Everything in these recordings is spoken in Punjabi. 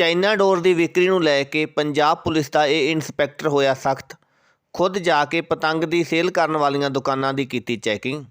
ਚਾਈਨਾ ਡੋਰ ਦੀ ਵਿਕਰੀ ਨੂੰ ਲੈ ਕੇ ਪੰਜਾਬ ਪੁਲਿਸ ਦਾ ਇਹ ਇੰਸਪੈਕਟਰ ਹੋਇਆ ਸਖਤ। ਖੁਦ ਜਾ ਕੇ ਪਤੰਗ ਦੀ ਸੇਲ ਕਰਨ ਵਾਲੀਆਂ ਦੁਕਾਨਾਂ ਦੀ ਕੀਤੀ ਚੈਕਿੰਗ।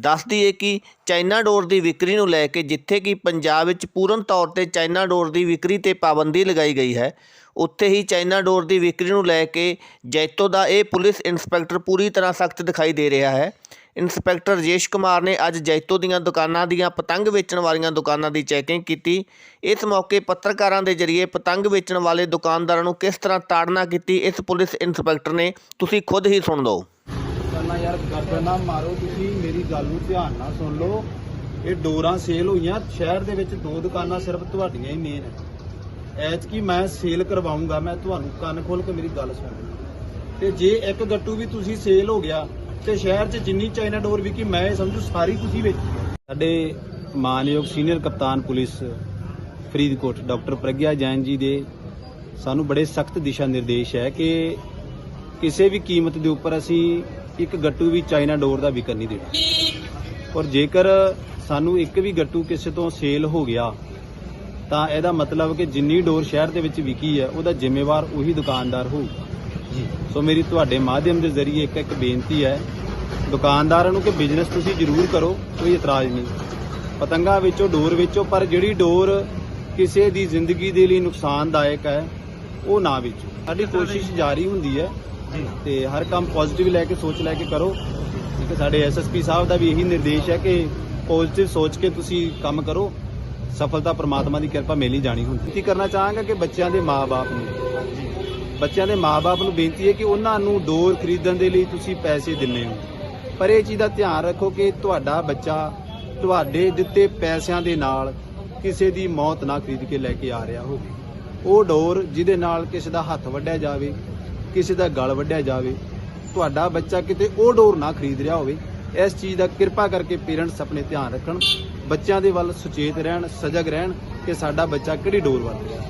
ਦੱਸ ਦਈਏ ਕਿ ਚਾਈਨਾ ਡੋਰ ਦੀ ਵਿਕਰੀ ਨੂੰ ਲੈ ਕੇ ਜਿੱਥੇ ਕਿ ਪੰਜਾਬ ਵਿੱਚ ਪੂਰਨ ਤੌਰ ਤੇ ਚਾਈਨਾ ਡੋਰ ਦੀ ਵਿਕਰੀ ਤੇ ਪਾਬੰਦੀ ਲਗਾਈ ਗਈ ਹੈ, ਉੱਥੇ ਹੀ ਚਾਈਨਾ ਡੋਰ ਦੀ ਵਿਕਰੀ ਨੂੰ ਲੈ ਕੇ ਜੈਤੋ ਦਾ ਇਹ ਪੁਲਿਸ ਇੰਸਪੈਕਟਰ ਪੂਰੀ ਤਰ੍ਹਾਂ ਸਖਤ ਦਿਖਾਈ ਦੇ ਰਿਹਾ ਹੈ। ਇੰਸਪੈਕਟਰ ਰਜੇਸ਼ ਕੁਮਾਰ ਨੇ ਅੱਜ ਜੈਤੋ ਦੀਆਂ ਦੁਕਾਨਾਂ ਦੀਆਂ ਪਤੰਗ ਵੇਚਣ ਵਾਲੀਆਂ ਦੁਕਾਨਾਂ ਦੀ ਚੈਕਿੰਗ ਕੀਤੀ। ਇਸ ਮੌਕੇ ਪੱਤਰਕਾਰਾਂ ਦੇ ਜ਼ਰੀਏ ਪਤੰਗ ਵੇਚਣ ਵਾਲੇ ਦੁਕਾਨਦਾਰਾਂ ਨੂੰ ਕਿਸ ਤਰ੍ਹਾਂ ਤਾੜਨਾ ਕੀਤੀ, ਇਸ ਪੁਲਿਸ ਇੰਸਪੈਕਟਰ ਨੇ, ਤੁਸੀਂ ਖੁਦ ਹੀ ਸੁਣ ਲਓ। ਕਰਨਾ ਯਾਰ, ਗੱਡ ਨਾ ਮਾਰੋ, ਤੁਸੀਂ ਮੇਰੀ ਗੱਲ ਨੂੰ ਧਿਆਨ ਨਾਲ ਸੁਣ ਲਓ। ਇਹ ਡੋਰਾਂ ਸੇਲ ਹੋਈਆਂ, ਸ਼ਹਿਰ ਦੇ ਵਿੱਚ ਦੋ ਦੁਕਾਨਾਂ ਸਿਰਫ ਤੁਹਾਡੀਆਂ ਹੀ ਮੇਨ ਹੈ ਐਚ ਕੀ ਮੈਂ ਸੇਲ ਕਰਵਾਉਂਗਾ ਮੈਂ ਤੁਹਾਨੂੰ ਕੰਨ ਖੋਲ ਕੇ ਮੇਰੀ ਗੱਲ ਸੁਣ ਤੇ ਜੇ ਇੱਕ ਗੱਟੂ ਵੀ ਤੁਸੀਂ ਸੇਲ ਹੋ ਗਿਆ ਤੇ ਸ਼ਹਿਰ 'ਚ ਜਿੰਨੀ ਚਾਈਨਾ ਡੋਰ ਵਿਕੀ, ਮੈਂ ਸਮਝੂ ਸਾਰੀ ਤੁਸੀਂ ਵੇਚੀ ਹੈ। ਸਾਡੇ ਮਾਨਯੋਗ ਸੀਨੀਅਰ ਕਪਤਾਨ ਪੁਲਿਸ ਫਰੀਦਕੋਟ, ਡਾਕਟਰ ਪ੍ਰਗਿਆ ਜੈਨ ਜੀ ਦੇ ਸਾਨੂੰ ਬੜੇ ਸਖਤ ਦਿਸ਼ਾ ਨਿਰਦੇਸ਼ ਹੈ ਕਿ ਕਿਸੇ ਵੀ ਕੀਮਤ ਦੇ ਉੱਪਰ ਅਸੀਂ ਇੱਕ ਗੱਟੂ ਵੀ ਚਾਈਨਾ ਡੋਰ ਦਾ ਵਿਕਣ ਨਹੀਂ ਦੇਣਾ ਔਰ ਜੇਕਰ ਸਾਨੂੰ ਇੱਕ ਵੀ ਗੱਟੂ ਕਿਸੇ ਤੋਂ ਸੇਲ ਹੋ ਗਿਆ, ਤਾਂ ਇਹਦਾ ਮਤਲਬ ਕਿ ਜਿੰਨੀ ਡੋਰ ਸ਼ਹਿਰ ਦੇ ਵਿੱਚ ਵਿਕੀ ਹੈ, ਉਹਦਾ ਜ਼ਿੰਮੇਵਾਰ ਉਹੀ ਦੁਕਾਨਦਾਰ ਹੋਊਗਾ ਸੋ ਮੇਰੀ ਤੁਹਾਡੇ ਮਾਧਿਅਮ ਦੇ ਜ਼ਰੀਏ ਇੱਕ ਇੱਕ ਬੇਨਤੀ ਹੈ। ਦੁਕਾਨਦਾਰਾਂ ਨੂੰ ਕਿ ਬਿਜ਼ਨਸ ਤੁਸੀਂ ਜ਼ਰੂਰ ਕਰੋ ਕੋਈ ਇਤਰਾਜ਼ ਨਹੀਂ। ਪਤੰਗਾ ਵਿੱਚੋਂ ਡੋਰ ਵਿੱਚੋਂ ਪਰ ਜਿਹੜੀ ਡੋਰ ਕਿਸੇ ਦੀ ਜ਼ਿੰਦਗੀ ਦੇ ਲਈ ਨੁਕਸਾਨਦਾਇਕ ਹੈ ਉਹ ਨਾ ਵੇਚੋ। ਸਾਡੀ ਕੋਸ਼ਿਸ਼ ਜਾਰੀ ਹੁੰਦੀ ਹੈ ਤੇ ਹਰ ਕੰਮ ਪੋਜ਼ਿਟਿਵ ਲੈ ਕੇ ਸੋਚ ਲੈ ਕੇ ਕਰੋ। ਹੈ ਸਾਡੇ ਐਸਐਸਪੀ ਸਾਹਿਬ ਦਾ ਵੀ ਇਹੀ ਨਿਰਦੇਸ਼ ਹੈ ਕਿ ਪੋਜ਼ਿਟਿਵ ਸੋਚ ਕੇ ਤੁਸੀਂ ਕੰਮ ਕਰੋ। ਸਫਲਤਾ ਪ੍ਰਮਾਤਮਾ ਦੀ ਕਿਰਪਾ ਮਿਲ ਹੀ ਜਾਣੀ ਹੁੰਦੀ ਕੀ ਕਰਨਾ ਚਾਹਾਂਗਾ ਕਿ ਬੱਚਿਆਂ ਦੇ ਮਾਪੇ ਨੂੰ ਬੱਚਿਆਂ ਦੇ ਮਾਪੇ ਨੂੰ ਬੇਨਤੀ ਹੈ ਕਿ ਉਹਨਾਂ ਨੂੰ ਡੋਰ ਖਰੀਦਣ ਦੇ ਲਈ ਤੁਸੀਂ ਪੈਸੇ ਦਿੰਨੇ ਹੋ। ਪਰ ਇਹ ਚੀਜ਼ ਦਾ ਧਿਆਨ ਰੱਖੋ ਕਿ ਤੁਹਾਡਾ ਬੱਚਾ ਤੁਹਾਡੇ ਦਿੱਤੇ ਪੈਸਿਆਂ ਦੇ ਨਾਲ ਕਿਸੇ ਦੀ ਮੌਤ ਨਾ ਖਰੀਦ ਕੇ ਲੈ ਕੇ ਆ ਰਿਹਾ ਹੋਵੇ। ਉਹ ਡੋਰ ਜਿਹਦੇ ਨਾਲ ਕਿਸੇ ਦਾ ਹੱਥ ਵੱਢਿਆ ਜਾਵੇ, ਕਿਸੇ ਦਾ ਗਲ ਵੱਢਿਆ ਜਾਵੇ, ਤੁਹਾਡਾ ਬੱਚਾ ਕਿਤੇ ਉਹ ਡੋਰ ਨਾ ਖਰੀਦ ਰਿਹਾ ਹੋਵੇ, ਇਸ ਚੀਜ਼ ਦਾ ਕਿਰਪਾ ਕਰਕੇ ਪੇਰੈਂਟਸ ਆਪਣੇ ਧਿਆਨ ਰੱਖਣ। ਬੱਚਿਆਂ ਦੇ ਵੱਲ ਸੁਚੇਤ ਰਹਿਣ, ਸਜਗ ਰਹਿਣ ਕਿ ਸਾਡਾ ਬੱਚਾ ਕਿਹੜੀ ਡੋਰ ਵੱਲ ਰਿਹਾ